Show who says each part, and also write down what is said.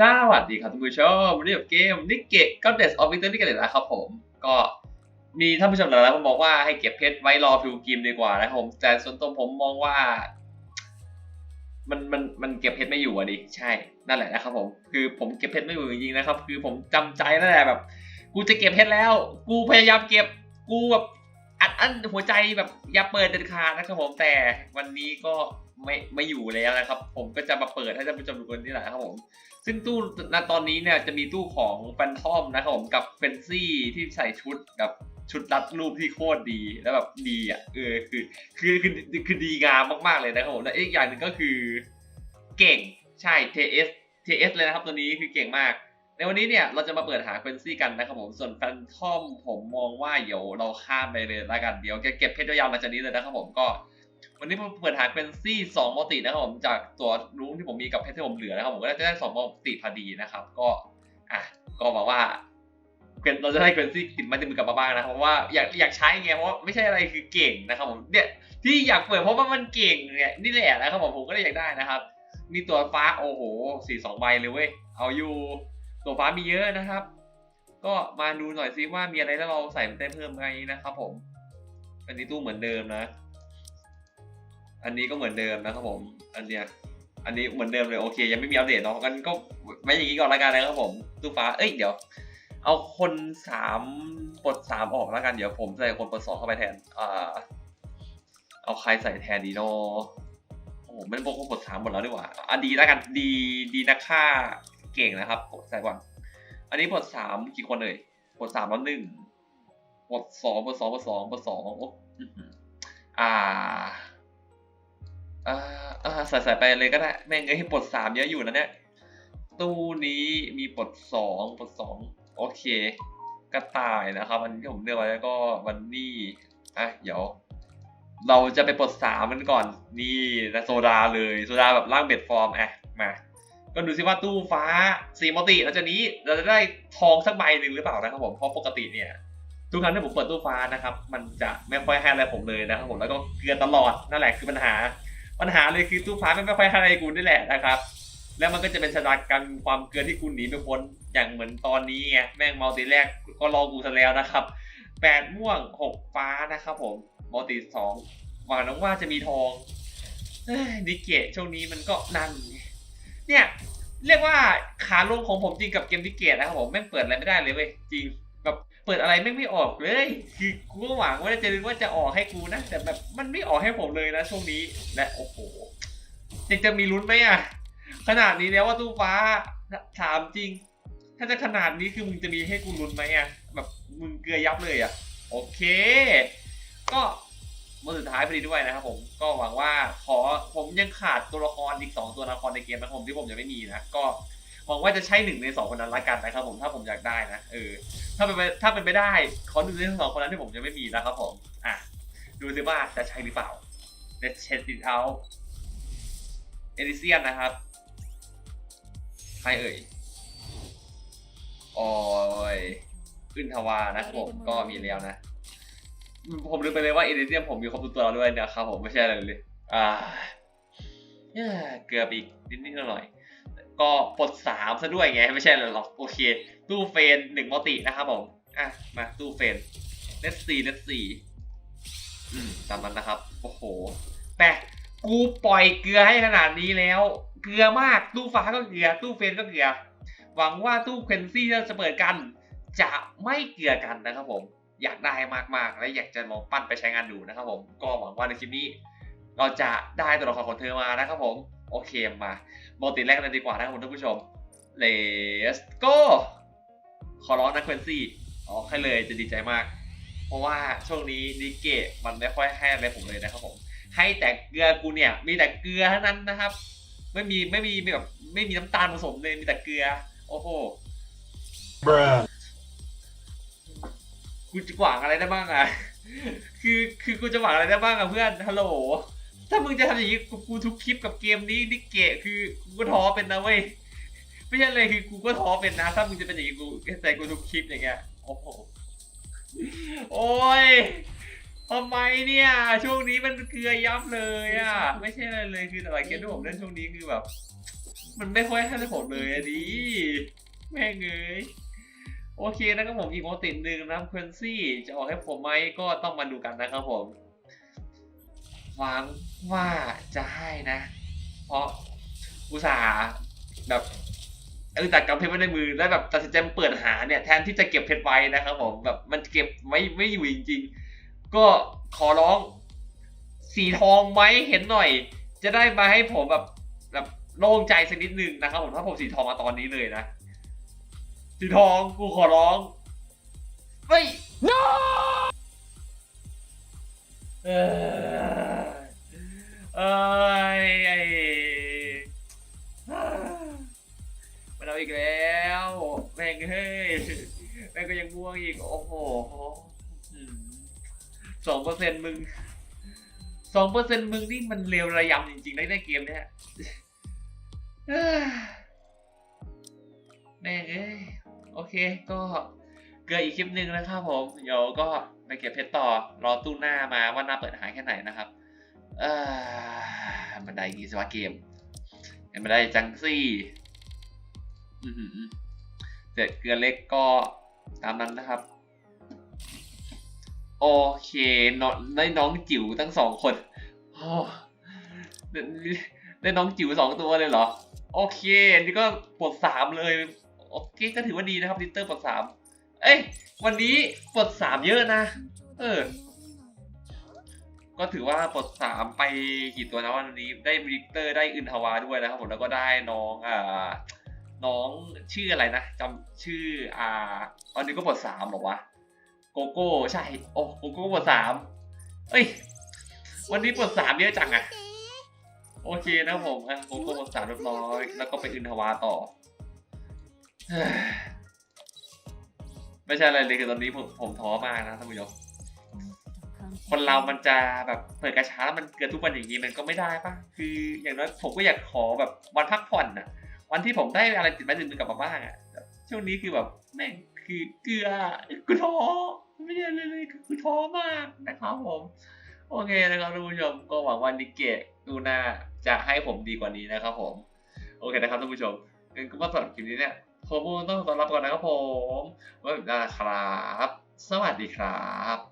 Speaker 1: สวัสดีครับท่านผู้ชมวันนี้กับเกมนิกเกะก็เดสออฟวิเตอร์นี่กันเลยนะครับผม ก็มีท่านผู้ชมหลายๆคนบอกว่าให้เก็บเพชรไว้รอฟิวกิมดีกว่านะผมแต่ส่วนตัวผมมองว่า มันมันมันเก็บเพชรไม่อยู่อะดิใช่นั่นแหละนะครับผมคือผมเก็บเพชรไม่อยู่จริงๆนะครับ คือผมจำใจนั่นแหละแบบ กูจะเก็บเพชรแล้ว กูพยายามเก็บกูแบบอัดอั้นหัวใจแบบอย่าเปิดเด็ดขาดนะครับผมแต่วันนี้ก็ ไม่ไม่อยู่แล้วนะครับ ผมก็จะมาเปิดให้ท่านผู้ชมดูกันนี่แหละนะครับผมซึ่งตู้ณตอนนี้เนี่ยจะมีตู้ของแฟนทอมนะครับผมกับเฟนซี่ที่ใส่ชุดแบบชุดรัดรูปที่โคตรดีแล้วแบบดีอะเออคือคือคือคือดีงามมากๆเลยนะครับผมและอีกอย่างหนึ่งก็คือเก่งใช่ TS TS เลยนะครับตัวนี้คือเก่งมาก ในวันนี้เนี่ยเราจะมาเปิดหาเฟนซี่กันนะครับผมส่วนแฟนทอมผมมองว่าเดี๋ยวเราข้ามไปเลยล้วกันเดี๋ยวเก็บเพชรยาวหลังจากนี้เลยนะครับผมก็ วันนี้ผมเปิดหาเป็นซี่สองมัลตินะครับผมจากตัวรุ้งที่ผมมีกับเพชรที่ผมเหลือนะครับผมก็จะได้สองมัลติพอดีนะครับ ก็อะก็หวังว่าเป็นเราจะได้เป็นซี่ติดม้ติดมือกลับมาบ้างนะครับเพราะว่าอยากอยากใช้ไงเพราะไม่ใช่อะไรคือเก่งนะครับผมเนี่ยที่อยากเปิดเพราะว่ามันเก่งเนี่ยนี่แหละนะครับผมผมก็เลยอยากได้นะครับ มีตัวฟ้าโอ้โหสี่สองใบเลยเว้ยเอาอยู่ตัวฟ้ามีเยอะนะครับ ก็มาดูหน่อยซิว่ามีอะไรแล้วเราใส่ได้เพิ่มไหมนะครับ ผมอันนี้ตู้เหมือนเดิมนะ อันนี้ก็เหมือนเดิมนะครับผม อันเนี้ย อันนี้เหมือนเดิมเลยโอเค ยังไม่มีอัปเดตเนาะกันก็ไว้อย่างนี้ก่อนละกันนะครับผมตู้ฟ้า เอ้ยเดี๋ยว เอาคนสามปลดสามออกแล้วกันเดี๋ยวผมใส่คนปลดสองเข้าไปแทน อ่า เอาใครใส่แทนดีเนาะโอ้โหม่ได้บอกว่าปลดสามหมดแล้วดีกว่าอะดีแล้วกันดีดีนักฆ่าเก่งนะครับใส่ก่อน อันนี้ปลดสามกี่คนเลยปลดสามแล้วหนึ่งปลดสองปลดสองปลดสองปลดสองโอ้อื้อหืออ่าอ่าอ่า ใส่ใส่ไปเลยก็ได้ แม่งเอ้ยปลดสามเยอะอยู่นะเนี่ย ตู้นี้มีปลดสองปลดสองโอเค กระต่ายนะครับ อันที่ผมเลือกไว้แล้วก็วันนี้อะเดี๋ยว เราจะไปปลดสามมันก่อน นี่นะโซดาเลยโซดาแบบร่างเบ็ดฟอร์มอะมาก็ดูซิว่าตู้ฟ้าสีมัลติหลังจากนี้เราจะได้ทองสักใบหนึ่งหรือเปล่านะครับผมเพราะปกติเนี่ยทุกครั้งที่ผมเปิดตู้ฟ้านะครับ มันจะไม่ค่อยให้อะไรผมเลยนะครับผมแล้วก็เกลือตลอดนั่นแหละคือปัญหา ปัญหาเลยคือตู้ฟ้ามันไม่ค่อยให้อะไรกูนี่แหละนะครับ แล้วมันก็จะเป็นชะตากรรมความเกลือที่กูหนีไม่พ้นอย่างเหมือนตอนนี้ไงแม่งมัลติแรกก็รอกูซะแล้วนะครับแปดม่วงหกฟ้านะครับผมมัลติสองหวังน้องว่าจะมีทองนิเกะช่วงนี้มันก็นั่นเนี่ยเรียกว่าขาลงของผมจริงกับเกมนิเกะนะครับผมแม่งเปิดอะไรไม่ได้เลยเว้ยจริงแบบเปิดอะไรแม่ไม่ออกเลยคือกูก็หวังว่าจะว่าจะออกให้กูนะแต่แบบมันไม่ออกให้ผมเลยนะช่วงนี้และโอ้โหยังจะมีลุ้นไหมอะขนาดนี้แล้วว่าตู้ฟ้าถามจริง ถ้าจะขนาดนี้คือมึงจะมีให้กูลุ้นไหมอะแบบมึงเกลือยับเลยอะโอเค ก็วันสุดท้ายพอดีด้วยนะครับผมก็หวังว่าขอผมยังขาดตัวละครอีกสองตัวละครในเกมนะผมที่ผมยังไม่มีนะก็ หวังว่าจะใช่หนึ่งในสองคนนั้นละกันนะครับผมถ้าผมอยากได้นะเออถ้าเป็นไปถ้าเป็นไปได้ขอหนึ่งในสองคนนั้นที่ผมยังไม่มีนะครับผมอะดูสิว่าจะใช่หรือเปล่า Let's check it out เอลิเซียนนะครับ ใครเอ่ยโอ้ยขึ้นทวานะครับผมก็มีแล้วนะ ผมลืมไปเลยว่าเอลิเซียนผมมีครบทุกตัวแล้วด้วยนะครับผมไม่ใช่อะไรเลย อ่าเกือบอีกนิดๆหน่อย ก็ปลดสามซะด้วยไงไม่ใช่เหรอกโอเค ตู้เฟนหนึ่งมอตินะครับผมอะมาตู้เฟนเลสสี่เลสสี่อืมตามนั้นนะครับ โอ้โห แต่กูปล่อยเกลือให้ขนาดนี้แล้ว เกลือมากตู้ฟ้าก็เกลือ ตู้เฟนก็เกลือ หวังว่าตู้เควนซี่ที่จะเปิดกัน จะไม่เกลือกันนะครับผม อยากได้มากๆ และอยากจะลองปั้นไปใช้งานดูนะครับผม ก็หวังว่าในคลิปนี้ เราจะได้ตัวละครของเธอมานะครับผม โอเคมาโมติแรกกันเลยดีกว่านะครับคุณท่านผู้ชม Let's go ขอร้องนะเควนซี่อ๋อให้เลยจะดีใจมาก เพราะว่าช่วงนี้นิเกะมันไม่ค่อยให้อะไรผมเลยนะครับผม ให้แต่เกลือกูเนี่ย มีแต่เกลือเท่านั้นนะครับ ไม่มีไม่มีแบบไม่มีน้ำตาลผสมเลยมีแต่เกลือ โอ้โหกูจะหวังอะไรได้บ้างอะ คือคือกูจะหวังอะไรได้บ้างอะเพื่อนฮัลโหล ถ้ามึงจะทำอย่างนี้กูกูทุกคลิปกับเกมนี้นิเกะคือกูก็ท้อเป็นนะเว้ยไม่ใช่เลยคือกูก็ท้อเป็นนะ ถ้ามึงจะเป็นอย่างนี้กูแต่กูทุกคลิปอย่างเงี้ยโอ้โหโอ้ยทำไมเนี่ย ช่วงนี้มันเกลือยับเลยอะ ไม่ใช่อะไรเลยคือแต่ละเกมที่ผมเล่นช่วงนี้คือแบบ มันไม่ค่อยให้ผมเลยอะดิแม่งเอ้ยโอเคนะครับผมอีกโมติหนึ่งนะเควนซี่จะออกให้ผมไหมก็ต้องมาดูกันนะครับผม หวังว่าจะให้นะ เพราะอุตส่าห์แบบเออตัดกำเพชรไว้ในมือแล้วแบบตัดสินใจมเปิดหาเนี่ยแทนที่จะเก็บเพชรไว้นะครับผมแบบมันเก็บไว้ไม่อยู่จริงๆ ก็ขอร้องสีทองไหมเห็นหน่อย จะได้มาให้ผมแบบแบบโล่งใจสักนิดนึงนะครับผมถ้าผมสีทองมาตอนนี้เลยนะ สีทองกูขอร้องเฮ้ย no เออ เอยไอ้มันเอาอีกแล้วแม่งเฮ้ยแม่งก็ยังม่วงอีก โอ้โหสองเปอร์เซ็นต์มึงสองเปอร์เซ็นต์มึงนี่มันเร็วระยำจริงๆได้ในเกมเนี้ยแม่งเอ้ยโอเค ก็เกิดอีกคลิปหนึ่งนะครับผม เดี๋ยวก็ไปเก็บเพชรต่อ รอตู้หน้ามาว่าหน้าเปิดหายแค่ไหนนะครับ บันไดกีสวะเกมบันไดจังซี่เสร็จเกลือเล็กก็ตามนั้นนะครับ โอเคน้องได้น้องจิ๋วทั้งสองคนโอ้ได้ได้น้องจิ๋วสองตัวเลยเหรอ โอเคอันนี้ก็ปลดสามเลย โอเคก็ถือว่าดีนะครับลิตเตอร์ปลดสามเอ้ยวันนี้ปลดสามเยอะนะ เออ ก็ถือว่าปลดสามไปกี่ตัวนะวันนี้ได้ลิตเตอร์ได้อึนทวาด้วยนะครับผมแล้วก็ได้น้องอ่าน้องชื่ออะไรนะจำชื่ออ่าตอนนี้ก็ปลดสามหรอวะโกโก้ใช่โอ้โกโก้ปลดสามเอ้ยวันนี้ปลดสามเยอะจังอะโอเคนะผมอะโกโก้ปลดสามเรียบร้อย แล้วก็ไปอึนทวาต่อไม่ใช่อะไรเลยคือตอนนี้ผมผมท้อมากนะท่านผู้ชม คนเรามันจะแบบเปิดกระช้าแล้วมันเกิดทุกวันอย่างนี้มันก็ไม่ได้ปะคืออย่างน้อยผมก็อยากขอแบบวันพักผ่อนน่ะวันที่ผมได้อะไรติดไม้ติดมือกลับมาบ้างอะช่วงนี้คือแบบแม่งคือเกลือกูท้อไม่ใช่เลยเลยกูท้อมากนะครับผมโอเคนะครับท่านผู้ชมก็หวังว่านิเกะดูหน้าจะให้ผมดีกว่านี้นะครับผม โอเคนะครับท่านผู้ชมงั้นก็มาสำหรับคลิปนี้เนี่ยผมต้องต้อนรับก่อนนะครับผมไว้พบกันนะครับ สวัสดีครับ